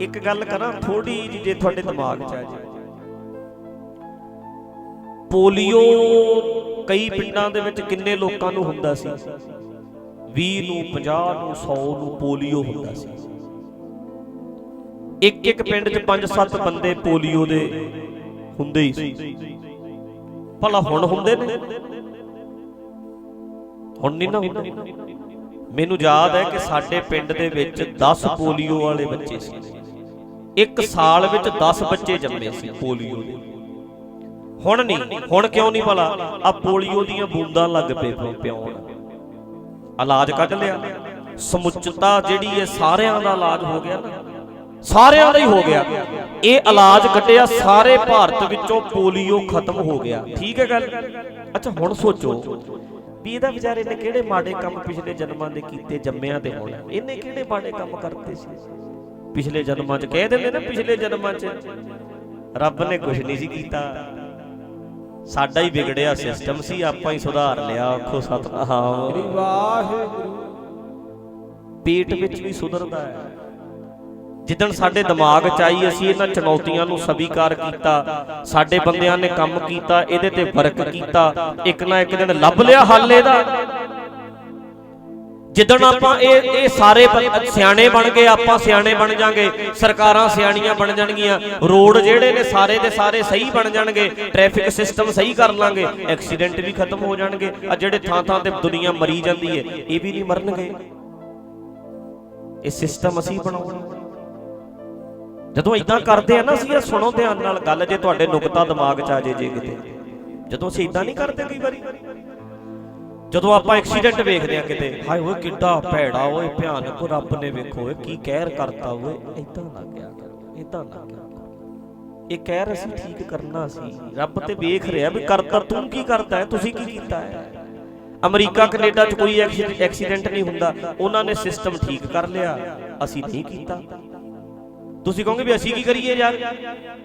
ਇੱਕ ਗੱਲ ਕਰਾਂ ਥੋੜੀ ਜਿਹੀ ਜੇ ਤੁਹਾਡੇ ਦਿਮਾਗ 'ਚ ਆ ਜੇ। ਪੋਲੀਓ ਕਈ ਪਿੰਡਾਂ ਦੇ ਵਿੱਚ ਕਿੰਨੇ ਲੋਕਾਂ ਨੂੰ ਹੁੰਦਾ ਸੀ? 20 ਨੂੰ 50 ਨੂੰ 100 ਨੂੰ ਪੋਲੀਓ ਹੁੰਦਾ ਸੀ। ਇੱਕ ਇੱਕ ਪਿੰਡ 'ਚ 5-7 ਬੰਦੇ ਪੋਲੀਓ ਦੇ ਹੁੰਦੇ ਹੀ ਸੀ। ਭਲਾ ਹੁਣ ਹੁੰਦੇ ਨੇ? ਹੁਣ ਨਹੀਂ ਨਾ ਹੁੰਦੇ। ਮੈਨੂੰ ਯਾਦ ਹੈ ਕਿ ਸਾਡੇ ਪਿੰਡ ਦੇ ਵਿੱਚ 10 ਪੋਲੀਓ ਵਾਲੇ ਬੱਚੇ ਸੀ। ਇੱਕ ਸਾਲ ਵਿੱਚ 10 ਬੱਚੇ ਜੰਮੇ ਸੀ ਪੋਲੀਓ ਦੇ। ਹੁਣ ਨਹੀਂ, ਹੁਣ ਕਿਉਂ ਨਹੀਂ ਭਲਾ? ਆ ਪੋਲੀਓ ਦੀਆਂ ਬੂੰਦਾਂ ਲੱਗ ਪਏ ਪਿਆਉਣ ਇਲਾਜ ਕੱਢ ਲਿਆ। ਸਮੁੱਚਤਾ ਜਿਹੜੀ ਹੈ ਸਾਰਿਆਂ ਦਾ ਇਲਾਜ ਹੋ ਗਿਆ ਸਾਰਿਆਂ ਦਾ ਹੀ ਹੋ ਗਿਆ। ਇਹ ਇਲਾਜ ਕੱਢਿਆ ਸਾਰੇ ਭਾਰਤ ਵਿੱਚੋਂ ਪੋਲੀਓ ਖਤਮ ਹੋ ਗਿਆ। ਠੀਕ ਹੈ ਗੱਲ? ਅੱਛਾ, ਹੁਣ ਸੋਚੋ ਵੀ ਇਹਦਾ ਵਿਚਾਰੇ ਨੇ ਕਿਹੜੇ ਮਾੜੇ ਕੰਮ ਪਿਛਲੇ ਜਨਮਾਂ ਦੇ ਕੀਤੇ, ਜੰਮਿਆਂ ਤੇ ਹੁਣ। ਇਹਨੇ ਕਿਹੜੇ ਮਾੜੇ ਕੰਮ ਕਰਤੇ ਸੀ? ਪਿਛਲੇ ਜਨਮਾਂ 'ਚ ਕਹਿ ਦਿੰਦੇ ਨਾ, ਪਿਛਲੇ ਜਨਮਾਂ 'ਚ। ਰੱਬ ਨੇ ਕੁਝ ਨਹੀਂ ਸੀ ਕੀਤਾ। ਸਾਡਾ ਹੀ ਵਿਗੜਿਆ ਸਿਸਟਮ ਸੀ, ਆਪਾਂ ਹੀ ਸੁਧਾਰ ਲਿਆ, ਆਖੋ ਸਤਨਾਮ। ਵਾਹਿਗੁਰੂ ਪੇਟ ਵਿੱਚ ਵੀ ਸੁਧਰਦਾ ਹੈ। ਜਿੱਦਣ ਸਾਡੇ ਦਿਮਾਗ 'ਚ ਆਈ, ਅਸੀਂ ਇਹਨਾਂ ਚੁਣੌਤੀਆਂ ਨੂੰ ਸਵੀਕਾਰ ਕੀਤਾ। ਸਾਡੇ ਬੰਦਿਆਂ ਨੇ ਕੰਮ ਕੀਤਾ, ਇਹਦੇ ਤੇ ਵਰਕ ਕੀਤਾ। ਇੱਕ ਨਾ ਇੱਕ ਦਿਨ ਲੱਭ ਲਿਆ ਹੱਲ ਇਹਦਾ ਜਿੱਦਣ ਆਪਾਂ ਇਹ ਇਹ ਸਾਰੇ ਸਿਆਣੇ ਬਣ ਗਏ ਆਪਾਂ ਸਿਆਣੇ ਬਣ ਜਾਾਂਗੇ ਸਰਕਾਰਾਂ ਸਿਆਣੀਆਂ ਬਣ ਜਾਣਗੀਆਂ ਰੋਡ ਜਿਹੜੇ ਨੇ ਸਾਰੇ ਦੇ ਸਾਰੇ ਸਹੀ ਬਣ ਜਾਣਗੇ ਟ੍ਰੈਫਿਕ ਸਿਸਟਮ ਸਹੀ ਕਰ ਲਾਂਗੇ ਐਕਸੀਡੈਂਟ ਵੀ ਖਤਮ ਹੋ ਜਾਣਗੇ ਆ ਜਿਹੜੇ ਥਾਂ ਥਾਂ ਤੇ ਦੁਨੀਆ ਮਰੀ ਜਾਂਦੀ ਹੈ ਇਹ ਵੀ ਨਹੀਂ ਮਰਨਗੇ। ਇਹ ਸਿਸਟਮ ਅਸੀਂ ਬਣਾਉਣਾ ਜਦੋਂ ਇਦਾਂ ਕਰਦੇ ਆ ਨਾ ਅਸੀਂ ਇਹ ਸੁਣੋ ਧਿਆਨ ਨਾਲ ਗੱਲ ਜੇ ਤੁਹਾਡੇ ਨੁਕਤਾ ਦਿਮਾਗ 'ਚ ਆ ਜੇ ਜੇ ਕਿਤੇ। ਜਦੋਂ ਅਸੀਂ ਇਦਾਂ ਨਹੀਂ ਕਰਦੇ ਕਈ ਵਾਰੀ। ਜਦੋਂ ਆਪਾਂ ਐਕਸੀਡੈਂਟ ਵੇਖਦੇ ਆ ਕਿਤੇ, ਹਾਏ ਓਏ ਕਿੱਡਾ ਭੈੜਾ, ਓਏ ਭਿਆਨਕ, ਰੱਬ ਨੇ ਵੇਖੋ, ਓਏ ਕੀ ਕਹਿਰ ਕਰਤਾ, ਓਏ ਇਦਾਂ ਨਾ ਕਿਆ ਇਦਾਂ ਨਾ ਕਿਆ ਇਹ ਕਹਿਰ ਅਸੀਂ ਠੀਕ ਕਰਨਾ ਸੀ, ਰੱਬ ਤੇ ਵੇਖ ਰਿਹਾ ਵੀ ਕਰਤਾ, ਤੂੰ ਕੀ ਕਰਦਾ ਹੈ, ਤੁਸੀਂ ਕੀ ਕੀਤਾ ਹੈ? ਅਮਰੀਕਾ, ਕੈਨੇਡਾ 'ਚ ਕੋਈ ਐਕਸੀ- ਐਕਸੀਡੈਂਟ ਨਹੀਂ ਹੁੰਦਾ, ਉਹਨਾਂ ਨੇ ਸਿਸਟਮ ਠੀਕ ਕਰ ਲਿਆ, ਅਸੀਂ ਨਹੀਂ ਕੀਤਾ। ਤੁਸੀਂ ਕਹੋਗੇ ਵੀ ਅਸੀਂ ਕੀ ਕਰੀਏ ਯਾਰ?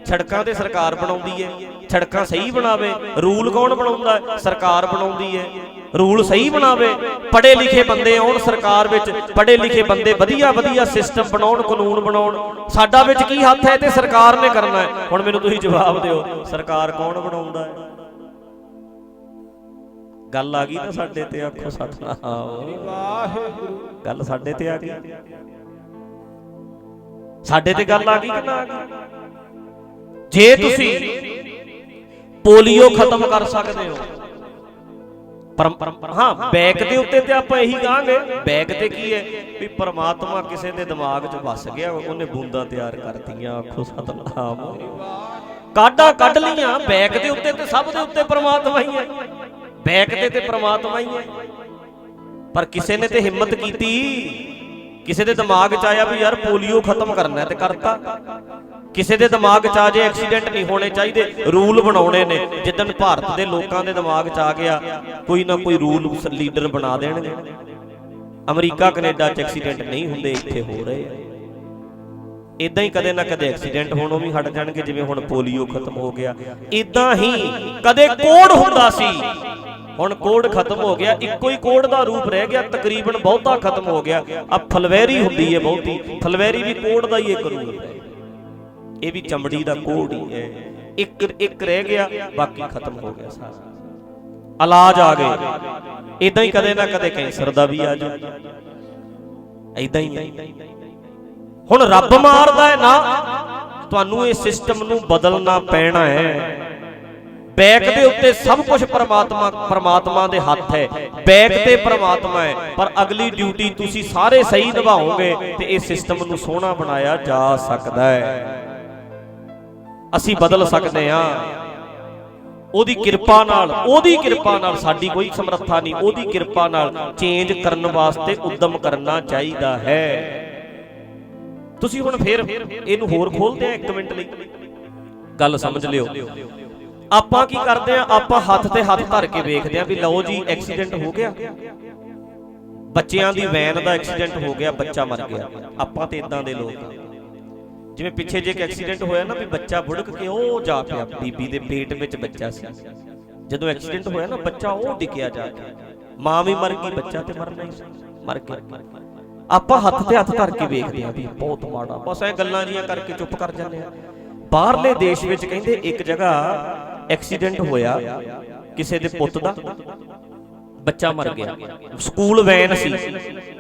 ਸੜਕਾਂ ਤੇ ਸਰਕਾਰ ਬਣਾਉਂਦੀ ਹੈ। ਸੜਕਾਂ ਸਹੀ ਬਣਾਵੇ। ਰੂਲ ਕੌਣ ਬਣਾਉਂਦਾ? ਹੈ ਸਰਕਾਰ ਬਣਾਉਂਦੀ ਹੈ। ਰੂਲ ਸਹੀ ਬਣਾਵੇ। ਪੜ੍ਹੇ ਲਿਖੇ ਬੰਦੇ ਆਉਣ ਸਰਕਾਰ ਵਿੱਚ। ਪੜ੍ਹੇ ਲਿਖੇ ਬੰਦੇ ਵਧੀਆ ਵਧੀਆ ਸਿਸਟਮ ਬਣਾਉਣ, ਕਾਨੂੰਨ ਬਣਾਉਣ। ਸਾਡਾ ਵਿੱਚ ਕੀ ਹੱਥ ਹੈ ਤੇ ਸਰਕਾਰ ਨੇ ਕਰਨਾ ਹੈ? ਹੁਣ ਮੈਨੂੰ ਤੁਸੀਂ ਜਵਾਬ ਦਿਓ, ਸਰਕਾਰ ਕੌਣ ਬਣਾਉਂਦਾ ਹੈ? ਗੱਲ ਆ ਗਈ ਨਾ ਸਾਡੇ ਤੇ ਆਖੋ ਸਤਨਾਮ। ਵਾਹਿਗੁਰੂ ਗੱਲ ਸਾਡੇ ਤੇ ਆ ਗਈ। ਸਾਡੇ ਤੇ ਗੱਲ ਆ ਗਈ ਕਿ ਨਾ ਆ ਗਈ। ਜੇ ਤੁਸੀਂ ਪੋਲੀਓ ਖਤਮ ਕਰ ਸਕਦੇ ਹੋ। ਪਰ ਪਰ- ਹਾਂ ਬੈਕ ਦੇ ਉੱਤੇ ਤੇ ਆਪਾਂ ਇਹੀ ਕਹਾਂਗੇ ਬੈਕ ਤੇ ਕੀ ਹੈ? ਵੀ ਪ੍ਰਮਾਤਮਾ ਕਿਸੇ ਦੇ ਦਿਮਾਗ 'ਚ ਵਸ ਗਿਆ ਉਹਨੇ ਬੂੰਦਾਂ ਤਿਆਰ ਕਰਤੀਆਂ ਆਖੋ ਸਤਨਾਮ। ਕਾਢਾਂ ਕੱਢ ਲੀਆਂ ਬੈਕ ਦੇ ਉੱਤੇ ਤੇ ਸਭ ਦੇ ਉੱਤੇ ਪ੍ਰਮਾਤਮਾ ਹੀ ਹੈ। ਬੈਕ ਤੇ ਤੇ ਪ੍ਰਮਾਤਮਾ ਹੀ ਹੈ। ਪਰ ਕਿਸੇ ਨੇ ਤੇ ਹਿੰਮਤ ਕੀਤੀ ਕਿਸੇ ਦੇ ਦਿਮਾਗ 'ਚ ਆਇਆ ਵੀ ਯਾਰ ਪੋਲੀਓ ਖਤਮ ਕਰਨਾ ਤੇ ਕਰਤਾ। ਕਿਸੇ ਦੇ ਦਿਮਾਗ 'ਚ ਆ ਜੇ ਐਕਸੀਡੈਂਟ ਨਹੀਂ ਹੋਣੇ ਚਾਹੀਦੇ, ਰੂਲ ਬਣਾਉਣੇ ਨੇ। ਜਿੱਦਣ ਭਾਰਤ ਦੇ ਲੋਕਾਂ ਦੇ ਦਿਮਾਗ 'ਚ ਆ ਗਿਆ, ਕੋਈ ਨਾ ਕੋਈ ਰੂਲ ਲੀਡਰ ਬਣਾ ਦੇਣਗੇ। ਅਮਰੀਕਾ, ਕੈਨੇਡਾ 'ਚ ਐਕਸੀਡੈਂਟ ਨਹੀਂ ਹੁੰਦੇ, ਇੱਥੇ ਹੋ ਰਹੇ ਆ। ਇਦਾਂ ਹੀ ਕਦੇ ਨਾ ਕਦੇ ਐਕਸੀਡੈਂਟ ਹੋਣੋਂ ਵੀ ਹਟ ਜਾਣਗੇ, ਜਿਵੇਂ ਹੁਣ ਪੋਲੀਓ ਖਤਮ ਹੋ ਗਿਆ। ਇਦਾਂ ਹੀ ਕਦੇ ਕੋੜ ਹੁੰਦਾ ਸੀ ਹੁਣ ਕੋੜ ਖਤਮ ਹੋ ਗਿਆ, ਇੱਕੋ ਹੀ ਕੋੜ ਦਾ ਰੂਪ ਰਹਿ ਗਿਆ, ਤਕਰੀਬਨ ਬਹੁਤਾ ਖਤਮ ਹੋ ਗਿਆ। ਆ ਫਲਵੈਰੀ ਹੁੰਦੀ ਹੈ ਬਹੁਤੀ, ਫਲਵੈਰੀ ਵੀ ਕੋੜ ਦਾ ਹੀ ਇੱਕ ਰੂਪ ਹੈ। ਇਹ ਵੀ ਚਮੜੀ ਦਾ ਕੋੜ ਹੀ ਹੈ। ਇੱਕ ਇੱਕ ਰਹਿ ਗਿਆ, ਬਾਕੀ ਖਤਮ ਹੋ ਗਿਆ ਸਾਰਾ। ਇਲਾਜ ਆ ਗਏ। ਇਦਾਂ ਹੀ ਕਦੇ ਨਾ ਕਦੇ ਕੈਂਸਰ ਦਾ ਵੀ ਆ ਜਾ ਇਦਾਂ ਹੀ ਹੁਣ ਰੱਬ ਮਾਰਦਾ ਹੈ ਨਾ, ਤੁਹਾਨੂੰ ਇਹ ਸਿਸਟਮ ਨੂੰ ਬਦਲਣਾ ਪੈਣਾ ਹੈ। ਬੈਕ ਦੇ ਉੱਤੇ ਸਭ ਕੁਝ ਪਰਮਾਤਮਾ ਪਰਮਾਤਮਾ ਦੇ ਹੱਥ ਹੈ। ਬੈਕ ਤੇ ਪਰਮਾਤਮਾ ਹੈ। ਪਰ ਅਗਲੀ ਡਿਊਟੀ ਤੁਸੀਂ ਸਾਰੇ ਸਹੀ ਨਿਭਾਓਗੇ ਤੇ ਇਹ ਸਿਸਟਮ ਨੂੰ ਸੋਹਣਾ ਬਣਾਇਆ ਜਾ ਸਕਦਾ ਹੈ। ਅਸੀਂ ਬਦਲ ਸਕਦੇ ਹਾਂ। ਉਹਦੀ ਕਿਰਪਾ ਨਾਲ ਉਹਦੀ ਕਿਰਪਾ ਨਾਲ ਸਾਡੀ ਕੋਈ ਸਮਰੱਥਾ ਨਹੀਂ। ਉਹਦੀ ਕਿਰਪਾ ਨਾਲ ਚੇਂਜ ਕਰਨ ਵਾਸਤੇ ਉਦਮ ਕਰਨਾ ਚਾਹੀਦਾ ਹੈ। ਤੁਸੀਂ ਹੁਣ ਫੇਰ ਇਹਨੂੰ ਹੋਰ ਖੋਲਦੇ ਆ 1 ਮਿੰਟ ਲਈ। ਗੱਲ ਸਮਝ ਲਿਓ। ਆਪਾਂ ਕੀ ਕਰਦੇ ਆ? ਆਪਾਂ ਹੱਥ ਤੇ ਹੱਥ ਧਰ ਕੇ ਵੇਖਦੇ ਆ ਵੀ ਲਓ ਜੀ ਐਕਸੀਡੈਂਟ ਹੋ ਗਿਆ। ਬੱਚਿਆਂ ਦੀ ਵੈਨ ਦਾ ਐਕਸੀਡੈਂਟ ਹੋ ਗਿਆ, ਬੱਚਾ ਮਰ ਗਿਆ। ਆਪਾਂ ਤੇ ਇਦਾਂ ਦੇ ਲੋਕ ਆ। ਜਿਵੇਂ ਪਿੱਛੇ ਜੇ ਇੱਕ ਐਕਸੀਡੈਂਟ ਹੋਇਆ ਨਾ ਵੀ ਬੱਚਾ ਬੁੜਕ ਕੇ ਉਹ ਜਾ ਪਿਆ, ਬੀਬੀ ਦੇ ਪੇਟ ਵਿੱਚ ਬੱਚਾ ਸੀ। ਜਦੋਂ ਐਕਸੀਡੈਂਟ ਹੋਇਆ ਨਾ, ਬੱਚਾ ਉਹ ਡਿੱਗਿਆ ਜਾ ਕੇ। ਮਾਂ ਵੀ ਮਰ ਗਈ, ਬੱਚਾ ਤੇ ਮਰਨਾ ਹੀ ਮਰ ਗਿਆ। ਆਪਾਂ ਹੱਥ ਤੇ ਹੱਥ ਧਰ ਕੇ ਵੇਖਦੇ ਆ ਵੀ ਬਹੁਤ ਮਾੜਾ। ਬਸ ਇਹ ਗੱਲਾਂ ਜੀਆਂ ਕਰਕੇ ਚੁੱਪ ਕਰ ਜਾਂਦੇ ਆ। ਬਾਹਰਲੇ ਦੇਸ਼ ਵਿੱਚ ਕਹਿੰਦੇ ਇੱਕ ਜਗ੍ਹਾ ਐਕਸੀਡੈਂਟ ਹੋਇਆ ਕਿਸੇ ਦੇ ਪੁੱਤ ਦਾ। ਬੱਚਾ ਮਰ ਗਿਆ। ਸਕੂਲ ਵੈਨ ਸੀ।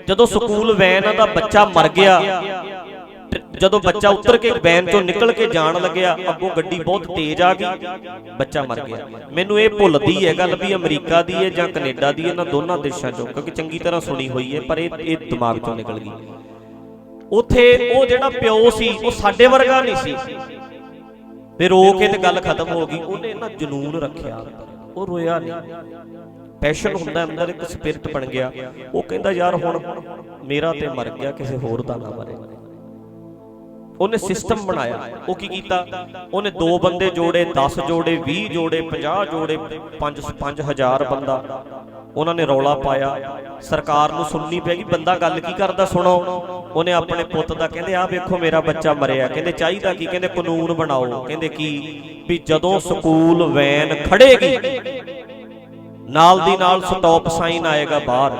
ਜਦੋਂ ਸਕੂਲ ਵੈਨ ਦਾ ਬੱਚਾ ਮਰ ਗਿਆ ਜਦੋਂ ਬੱਚਾ ਉਤਰ ਕੇ ਵੈਨ ਚੋਂ ਨਿਕਲ ਕੇ ਜਾਣ ਲੱਗਿਆ ਅੱਗੋਂ ਗੱਡੀ ਬਹੁਤ ਤੇਜ਼ ਆ ਗਈ। ਬੱਚਾ ਮਰ ਗਿਆ। ਮੈਨੂੰ ਇਹ ਭੁੱਲਦੀ ਹੈ ਗੱਲ ਵੀ ਅਮਰੀਕਾ ਦੀ ਹੈ ਜਾਂ ਕੈਨੇਡਾ ਦੀ ਹੈ ਇਹਨਾਂ ਦੋਨਾਂ ਦੇਸ਼ਾਂ ਚੋਂ ਕਿਉਂਕਿ ਚੰਗੀ ਤਰ੍ਹਾਂ ਸੁਣੀ ਹੋਈ ਹੈ ਪਰ ਇਹ ਇਹ ਦਿਮਾਗ ਚੋਂ ਨਿਕਲ ਗਈ। ਉਥੇ ਉਹ ਜਿਹੜਾ ਪਿਓ ਸੀ ਉਹ ਸਾਡੇ ਵਰਗਾ ਨਹੀਂ ਸੀ। ਤੇ ਰੋ ਕੇ ਤੇ ਗੱਲ ਖਤਮ ਹੋ ਗਈ ਉਹਨੇ ਨਾ ਜਨੂਨ ਰੱਖਿਆ। ਉਹ ਰੋਇਆ ਨਹੀਂ। ਪੈਸ਼ਨ ਹੁੰਦਾ ਅੰਦਰ ਇੱਕ ਸਪਿਰਿਟ ਬਣ ਗਿਆ। ਉਹ ਕਹਿੰਦਾ ਯਾਰ ਹੁਣ ਮੇਰਾ ਤੇ ਮਰ ਗਿਆ ਕਿਸੇ ਹੋਰ ਦਾ ਨਾ ਮਰੇ। ਉਹਨੇ ਸਿਸਟਮ ਬਣਾਇਆ। ਉਹ ਕੀ ਕੀਤਾ? ਉਹਨੇ ਦੋ ਬੰਦੇ ਜੋੜੇ 10 ਜੋੜੇ 20 ਜੋੜੇ 50 ਜੋੜੇ 5 5000 ਬੰਦਾ। ਉਹਨਾਂ ਨੇ ਰੌਲਾ ਪਾਇਆ। ਸਰਕਾਰ ਨੂੰ ਸੁਣਨੀ ਪੈਗੀ ਬੰਦਾ ਗੱਲ ਕੀ ਕਰਦਾ, ਸੁਣੋ। ਉਹਨੇ ਆਪਣੇ ਪੁੱਤ ਦਾ ਕਹਿੰਦੇ ਆ ਵੇਖੋ ਮੇਰਾ ਬੱਚਾ ਮਰਿਆ। ਕਹਿੰਦੇ, ਚਾਹੀਦਾ ਕੀ? ਕਹਿੰਦੇ, ਕਾਨੂੰਨ ਬਣਾਓ। ਕਹਿੰਦੇ ਕੀ? ਵੀ ਜਦੋਂ ਸਕੂਲ ਵੈਨ ਖੜੇਗੀ, ਨਾਲ ਦੀ ਨਾਲ ਸਟਾਪ ਸਾਈਨ ਆਏਗਾ ਬਾਹਰ।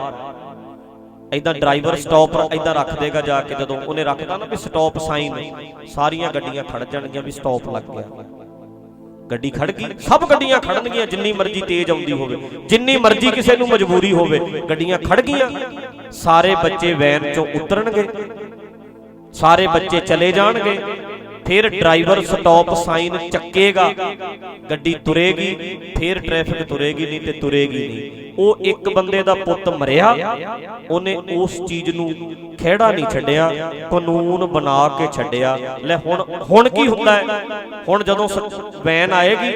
ਐਦਾਂ ਡਰਾਈਵਰ ਸਟਾਪ ਐਦਾਂ ਰੱਖ ਦੇਗਾ ਜਾ ਕੇ ਜਦੋਂ। ਉਹਨੇ ਰੱਖਦਾ ਨਾ ਵੀ ਸਟਾਪ ਸਾਈਨ ਸਾਰੀਆਂ ਗੱਡੀਆਂ ਖੜ ਜਾਣਗੀਆਂ ਵੀ ਸਟਾਪ ਲੱਗ ਗਿਆ। ਗੱਡੀ ਖੜ ਗਈ, ਸਭ ਗੱਡੀਆਂ ਖੜਨਗੀਆਂ ਜਿੰਨੀ ਮਰਜ਼ੀ ਤੇਜ਼ ਆਉਂਦੀ ਹੋਵੇ, ਜਿੰਨੀ ਮਰਜ਼ੀ ਕਿਸੇ ਨੂੰ ਮਜਬੂਰੀ ਹੋਵੇ, ਗੱਡੀਆਂ ਖੜ ਗਈਆਂ। ਸਾਰੇ ਬੱਚੇ ਵੈਨ ਚੋਂ ਉਤਰਨਗੇ, ਸਾਰੇ ਬੱਚੇ ਚਲੇ ਜਾਣਗੇ, ਫਿਰ ਡਰਾਈਵਰ ਸਟਾਪ ਸਾਈਨ ਚੱਕੇਗਾ, ਗੱਡੀ ਤੁਰੇਗੀ, ਫਿਰ ਟ੍ਰੈਫਿਕ ਤੁਰੇਗੀ ਨਹੀਂ ਤੇ ਤੁਰੇਗੀ ਨਹੀਂ। ਉਹ ਇੱਕ ਬੰਦੇ ਦਾ ਪੁੱਤ ਮਰਿਆ ਉਹਨੇ ਉਸ ਚੀਜ਼ ਨੂੰ ਖਿਹੜਾ ਨਹੀਂ ਛੱਡਿਆ ਕਾਨੂੰਨ ਬਣਾ ਕੇ ਛੱਡਿਆ। ਲੈ ਹੁਣ ਹੁਣ ਕੀ ਹੁੰਦਾ ਹੈ? ਹੁਣ ਜਦੋਂ ਵੈਨ ਆਏਗੀ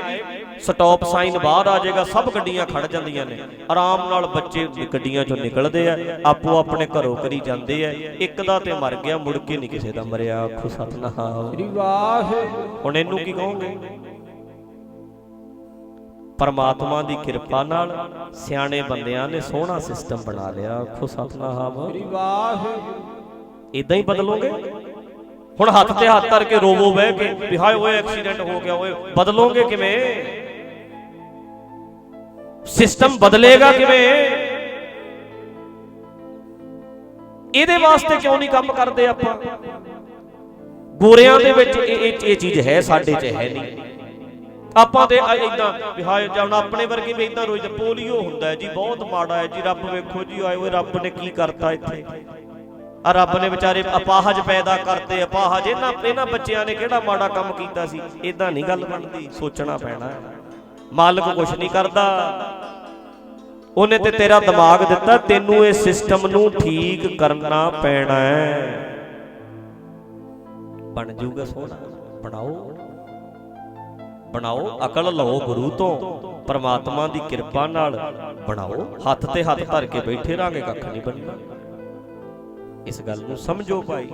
ਸਟਾਪ ਸਾਈਨ ਬਾਹਰ ਆ ਜਾਏਗਾ ਸਭ ਗੱਡੀਆਂ ਖੜ ਜਾਂਦੀਆਂ ਨੇ। ਆਰਾਮ ਨਾਲ ਬੱਚੇ ਗੱਡੀਆਂ ਚੋਂ ਨਿਕਲਦੇ ਆ ਆਪੋ ਆਪਣੇ ਘਰੋਂ ਕਰੀ ਜਾਂਦੇ ਆ। ਇੱਕ ਦਾ ਤੇ ਮਰ ਗਿਆ ਮੁੜ ਕੇ ਨਹੀਂ ਕਿਸੇ ਦਾ ਮਰਿਆ। ਆਖੋ ਸਤਨਾਮ। ਵਾਹਿਗੁਰੂ। ਹੁਣ ਇਹਨੂੰ ਕੀ ਕਹੋਗੇ? ਪਰਮਾਤਮਾ ਦੀ ਕਿਰਪਾ ਨਾਲ ਸਿਆਣੇ ਬੰਦਿਆਂ ਨੇ ਸੋਹਣਾ ਸਿਸਟਮ ਬਣਾ ਲਿਆ। ਆਖੋ ਸਤਨਾਮ। ਸ੍ਰੀ ਇਦਾਂ ਹੀ ਬਦਲੋਗੇ? ਹੁਣ ਹੱਥ ਤੇ ਹੱਥ ਧਰ ਕੇ ਰੋਵੋ ਬਹਿ ਕੇ ਵੀ ਹਾਏ ਓਏ, ਐਕਸੀਡੈਂਟ ਹੋ ਗਿਆ ਓਏ। ਬਦਲੋਗੇ ਕਿਵੇਂ? ਸਿਸਟਮ ਬਦਲੇਗਾ ਕਿਵੇਂ? ਇਹਦੇ ਵਾਸਤੇ ਕਿਉਂ ਨਹੀਂ ਕੰਮ ਕਰਦੇ ਆਪਾਂ? ਗੋਰਿਆਂ ਦੇ ਵਿੱਚ ਇਹ ਇਹ ਚੀਜ਼ ਹੈ, ਸਾਡੇ 'ਚ ਹੈ ਨਹੀਂ। ਆਪਾਂ ਤੇ ਇਦਾਂ ਵੀ ਹਾਏ ਜਾਣ ਆਪਣੇ ਵਰਗੇ ਵੀ ਇਦਾਂ ਰੋਜ਼ ਪੋਲੀਓ ਹੁੰਦਾ ਹੈ ਜੀ, ਬਹੁਤ ਮਾੜਾ ਹੈ ਜੀ, ਰੱਬ ਵੇਖੋ ਜੀ, ਆਏ ਓਏ ਰੱਬ ਨੇ ਕੀ ਕਰਤਾ ਇੱਥੇ। ਆ ਰੱਬ ਨੇ ਵਿਚਾਰੇ ਅਪਾਹਜ ਪੈਦਾ ਕਰਤੇ, ਅਪਾਹਜ, ਇਹਨਾਂ ਇਹਨਾਂ ਬੱਚਿਆਂ ਨੇ ਕਿਹੜਾ ਮਾੜਾ ਕੰਮ ਕੀਤਾ ਸੀ? ਇਦਾਂ ਨਹੀਂ ਗੱਲ ਬਣਦੀ, ਸੋਚਣਾ ਪੈਣਾ ਮਾਲਕ ਕੁਝ ਨਹੀਂ ਕਰਦਾ। ਉਹਨੇ ਤੇ ਤੇਰਾ ਦਿਮਾਗ ਦਿੱਤਾ, ਤੈਨੂੰ ਇਹ ਸਿਸਟਮ ਨੂੰ ਠੀਕ ਕਰਨਾ ਪੈਣਾ ਹੈ। ਬਣ ਜਾਊਗਾ ਸੋਹਣਾ, ਬਣਾਓ। ਬਣਾਓ ਅਕਲ ਲਓ ਗੁਰੂ ਤੋਂ। ਪਰਮਾਤਮਾ ਦੀ ਕਿਰਪਾ ਨਾਲ ਬਣਾਓ। ਹੱਥ ਤੇ ਹੱਥ ਧਰ ਕੇ ਬੈਠੇ ਰਾਂਗੇ, ਕੱਖ ਨਹੀਂ ਬਣਨਾ। ਇਸ ਗੱਲ ਨੂੰ ਸਮਝੋ ਭਾਈ।